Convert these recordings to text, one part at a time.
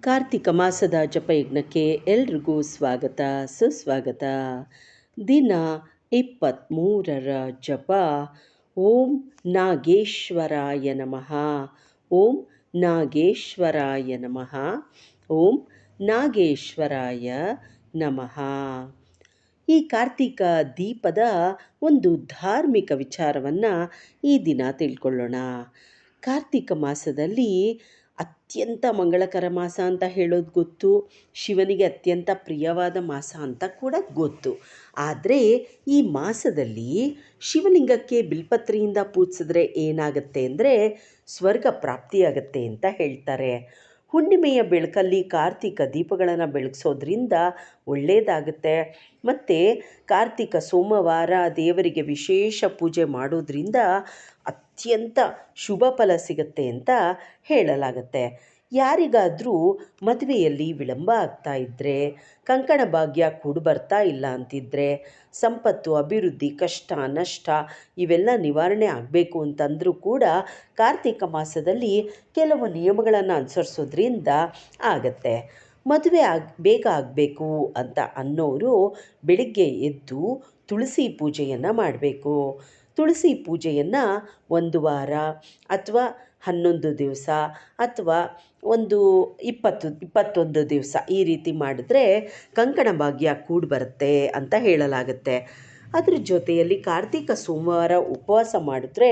ಕಾರ್ತಿಕ ಮಾಸದ ಜಪಯಜ್ಞಕ್ಕೆ ಎಲ್ರಿಗೂ ಸ್ವಾಗತ, ಸುಸ್ವಾಗತ. ದಿನ ಇಪ್ಪತ್ತ್ಮೂರರ ಜಪ. ಓಂ ನಾಗೇಶ್ವರಾಯ ನಮಃ. ಓಂ ನಾಗೇಶ್ವರಾಯ ನಮಃ. ಓಂ ನಾಗೇಶ್ವರಾಯ ನಮಃ. ಈ ಕಾರ್ತಿಕ ದೀಪದ ಒಂದು ಧಾರ್ಮಿಕ ವಿಚಾರವನ್ನು ಈ ದಿನ ತಿಳ್ಕೊಳ್ಳೋಣ. ಕಾರ್ತಿಕ ಮಾಸದಲ್ಲಿ ಅತ್ಯಂತ ಮಂಗಳಕರ ಮಾಸ ಅಂತ ಹೇಳೋದು ಗೊತ್ತು. ಶಿವನಿಗೆ ಅತ್ಯಂತ ಪ್ರಿಯವಾದ ಮಾಸ ಅಂತ ಕೂಡ ಗೊತ್ತು. ಆದರೆ ಈ ಮಾಸದಲ್ಲಿ ಶಿವಲಿಂಗಕ್ಕೆ ಬಿಲ್ಪತ್ರೆಯಿಂದ ಪೂಜಿಸಿದ್ರೆ ಏನಾಗುತ್ತೆ ಅಂದರೆ ಸ್ವರ್ಗ ಪ್ರಾಪ್ತಿಯಾಗತ್ತೆ ಅಂತ ಹೇಳ್ತಾರೆ. ಹುಣ್ಣಿಮೆಯ ಬೆಳಕಲ್ಲಿ ಕಾರ್ತಿಕ ದೀಪಗಳನ್ನು ಬೆಳಗಿಸೋದ್ರಿಂದ ಒಳ್ಳೆಯದಾಗುತ್ತೆ ಮತ್ತು ಕಾರ್ತಿಕ ಸೋಮವಾರ ದೇವರಿಗೆ ವಿಶೇಷ ಪೂಜೆ ಮಾಡೋದ್ರಿಂದ ಅತ್ಯಂತ ಶುಭ ಫಲ ಸಿಗುತ್ತೆ ಅಂತ ಹೇಳಲಾಗುತ್ತೆ. ಯಾರಿಗಾದರೂ ಮದುವೆಯಲ್ಲಿ ವಿಳಂಬ ಆಗ್ತಾ ಇದ್ದರೆ ಕಂಕಣ ಭಾಗ್ಯ ಕೂಡು ಬರ್ತಾ ಇಲ್ಲ ಅಂತಿದ್ದರೆ ಸಂಪತ್ತು, ಅಭಿವೃದ್ಧಿ, ಕಷ್ಟ, ನಷ್ಟ ಇವೆಲ್ಲ ನಿವಾರಣೆ ಆಗಬೇಕು ಅಂತಂದರೂ ಕೂಡ ಕಾರ್ತಿಕ ಮಾಸದಲ್ಲಿ ಕೆಲವು ನಿಯಮಗಳನ್ನು ಅನುಸರಿಸೋದ್ರಿಂದ ಆಗತ್ತೆ. ಮದುವೆ ಆಗ, ಬೇಗ ಆಗಬೇಕು ಅಂತ ಅನ್ನೋರು ಬೆಳಿಗ್ಗೆ ಎದ್ದು ತುಳಸಿ ಪೂಜೆಯನ್ನು ಮಾಡಬೇಕು. ತುಳಸಿ ಪೂಜೆಯನ್ನು ಒಂದು ವಾರ ಅಥವಾ ಹನ್ನೊಂದು ದಿವಸ ಅಥವಾ ಒಂದು ಇಪ್ಪತ್ತು, ಇಪ್ಪತ್ತೊಂದು ದಿವಸ ಈ ರೀತಿ ಮಾಡಿದ್ರೆ ಕಂಕಣ ಭಾಗ್ಯ ಕೂಡಿ ಬರುತ್ತೆ ಅಂತ ಹೇಳಲಾಗುತ್ತೆ. ಅದ್ರ ಜೊತೆಯಲ್ಲಿ ಕಾರ್ತಿಕ ಸೋಮವಾರ ಉಪವಾಸ ಮಾಡಿದ್ರೆ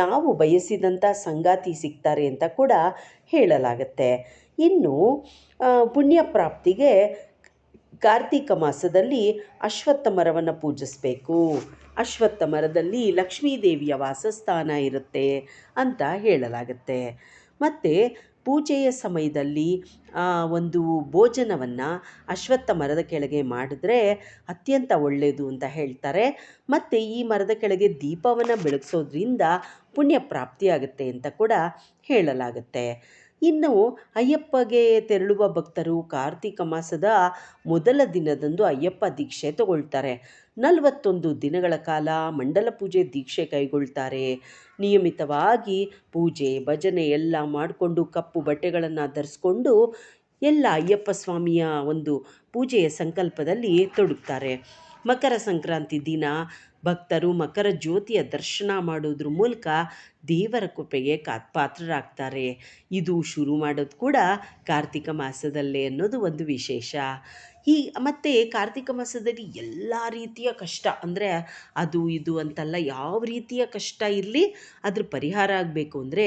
ನಾವು ಬಯಸಿದಂಥ ಸಂಗಾತಿ ಸಿಗ್ತಾರೆ ಅಂತ ಕೂಡ ಹೇಳಲಾಗುತ್ತೆ. ಇನ್ನು ಪುಣ್ಯ ಪ್ರಾಪ್ತಿಗೆ ಕಾರ್ತಿಕ ಮಾಸದಲ್ಲಿ ಅಶ್ವತ್ಥ ಮರವನ್ನು ಪೂಜಿಸಬೇಕು. ಅಶ್ವತ್ಥ ಮರದಲ್ಲಿ ಲಕ್ಷ್ಮೀದೇವಿಯ ವಾಸಸ್ಥಾನ ಇರುತ್ತೆ ಅಂತ ಹೇಳಲಾಗುತ್ತೆ. ಮತ್ತು ಪೂಜೆಯ ಸಮಯದಲ್ಲಿ ಒಂದು ಭೋಜನವನ್ನು ಅಶ್ವತ್ಥ ಮರದ ಕೆಳಗೆ ಮಾಡಿದ್ರೆ ಅತ್ಯಂತ ಒಳ್ಳೆಯದು ಅಂತ ಹೇಳ್ತಾರೆ. ಮತ್ತು ಈ ಮರದ ಕೆಳಗೆ ದೀಪವನ್ನು ಬೆಳಗ್ಸೋದ್ರಿಂದ ಪುಣ್ಯ ಪ್ರಾಪ್ತಿಯಾಗುತ್ತೆ ಅಂತ ಕೂಡ ಹೇಳಲಾಗುತ್ತೆ. ಇನ್ನು ಅಯ್ಯಪ್ಪಗೆ ತೆರಳುವ ಭಕ್ತರು ಕಾರ್ತಿಕ ಮಾಸದ ಮೊದಲ ದಿನದಂದು ಅಯ್ಯಪ್ಪ ದೀಕ್ಷೆ ತಗೊಳ್ತಾರೆ. ನಲವತ್ತೊಂದು ದಿನಗಳ ಕಾಲ ಮಂಡಲ ಪೂಜೆ ದೀಕ್ಷೆ ಕೈಗೊಳ್ತಾರೆ. ನಿಯಮಿತವಾಗಿ ಪೂಜೆ, ಭಜನೆ ಎಲ್ಲ ಮಾಡಿಕೊಂಡು ಕಪ್ಪು ಬಟ್ಟೆಗಳನ್ನು ಧರಿಸ್ಕೊಂಡು ಎಲ್ಲ ಅಯ್ಯಪ್ಪ ಸ್ವಾಮಿಯ ಒಂದು ಪೂಜೆಯ ಸಂಕಲ್ಪದಲ್ಲಿ ತೊಡಗ್ತಾರೆ. ಮಕರ ಸಂಕ್ರಾಂತಿ ದಿನ. ಭಕ್ತರು ಮಕರ ಜ್ಯೋತಿಯ ದರ್ಶನ ಮಾಡೋದ್ರ ಮೂಲಕ ದೇವರ ಕೃಪೆಗೆ ಕಾತ್ಪಾತ್ರರಾಗ್ತಾರೆ. ಇದು ಶುರು ಮಾಡೋದು ಕೂಡ ಕಾರ್ತಿಕ ಮಾಸದಲ್ಲೇ ಅನ್ನೋದು ಒಂದು ವಿಶೇಷ. ಈ ಮತ್ತು ಕಾರ್ತಿಕ ಮಾಸದಲ್ಲಿ ಎಲ್ಲ ರೀತಿಯ ಕಷ್ಟ ಅಂದರೆ ಅದು ಇದು ಅಂತಲ್ಲ, ಯಾವ ರೀತಿಯ ಕಷ್ಟ ಇರಲಿ ಅದ್ರ ಪರಿಹಾರ ಆಗಬೇಕು ಅಂದರೆ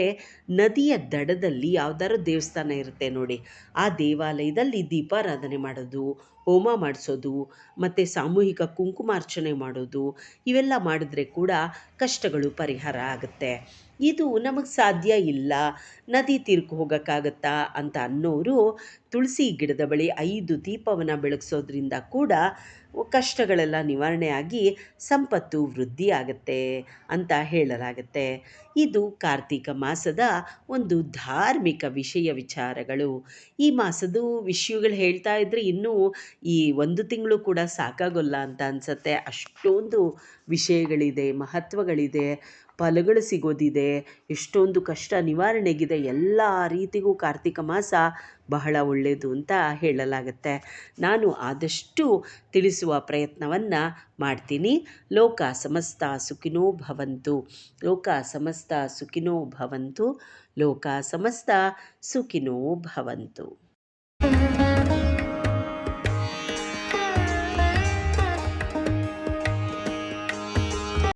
ನದಿಯ ದಡದಲ್ಲಿ ಯಾವ್ದಾದ್ರು ದೇವಸ್ಥಾನ ಇರುತ್ತೆ ನೋಡಿ. ಆ ದೇವಾಲಯದಲ್ಲಿ ದೀಪಾರಾಧನೆ ಮಾಡೋದು ಹೋಮ ಮಾಡಿಸೋದು ಮತ್ತು ಸಾಮೂಹಿಕ ಕುಂಕುಮಾರ್ಚನೆ ಮಾಡೋದು ಇವೆಲ್ಲ ಮಾಡಿದ್ರೆ ಕೂಡ ಕಷ್ಟಗಳು ಪರಿಹಾರ ಆಗುತ್ತೆ. ಇದು ನಮಗೆ ಸಾಧ್ಯ ಇಲ್ಲ. ನದಿ ತೀರ್ಕು ಹೋಗೋಕ್ಕಾಗತ್ತಾ ಅಂತ ಅನ್ನೋರು ತುಳಸಿ ಗಿಡದ ಬಳಿ ಐದು ದೀಪವನ್ನು ಬೆಳಗಿಸೋದ್ರಿಂದ ಕೂಡ ಕಷ್ಟಗಳೆಲ್ಲ ನಿವಾರಣೆ ಆಗಿ ಸಂಪತ್ತು ವೃದ್ಧಿ ಆಗುತ್ತೆ ಅಂತ ಹೇಳಲಾಗುತ್ತೆ. ಇದು ಕಾರ್ತಿಕ ಮಾಸದ ಒಂದು ಧಾರ್ಮಿಕ ವಿಷಯ ವಿಚಾರಗಳು. ಈ ಮಾಸದು ವಿಷಯಗಳು ಹೇಳ್ತಾ ಇದ್ದರೆ ಇನ್ನೂ ಈ ಒಂದು ತಿಂಗಳು ಕೂಡ ಸಾಕಾಗೋಲ್ಲ ಅಂತ ಅನಿಸತ್ತೆ. ಅಷ್ಟೊಂದು ವಿಷಯಗಳಿದೆ, ಮಹತ್ವಗಳಿದೆ. ಫಲಗಳು ಸಿಗೋದಿದೆ, ಎಷ್ಟೊಂದು ಕಷ್ಟ ನಿವಾರಣೆಗಿದೆ, ಎಲ್ಲ ರೀತಿಗೂ ಕಾರ್ತಿಕ ಮಾಸ ಬಹಳ ಒಳ್ಳೆಯದು ಅಂತ ಹೇಳಲಾಗುತ್ತೆ. ನಾನು ಆದಷ್ಟು ತಿಳಿಸುವ ಪ್ರಯತ್ನವನ್ನು ಮಾಡ್ತೀನಿ. ಲೋಕ ಸಮಸ್ತ ಸುಖಿನೋ ಭವಂತು, ಲೋಕ ಸಮಸ್ತ ಸುಖಿನೋ ಭವಂತು, ಲೋಕ ಸಮಸ್ತ ಸುಖಿನೋ ಭವಂತು.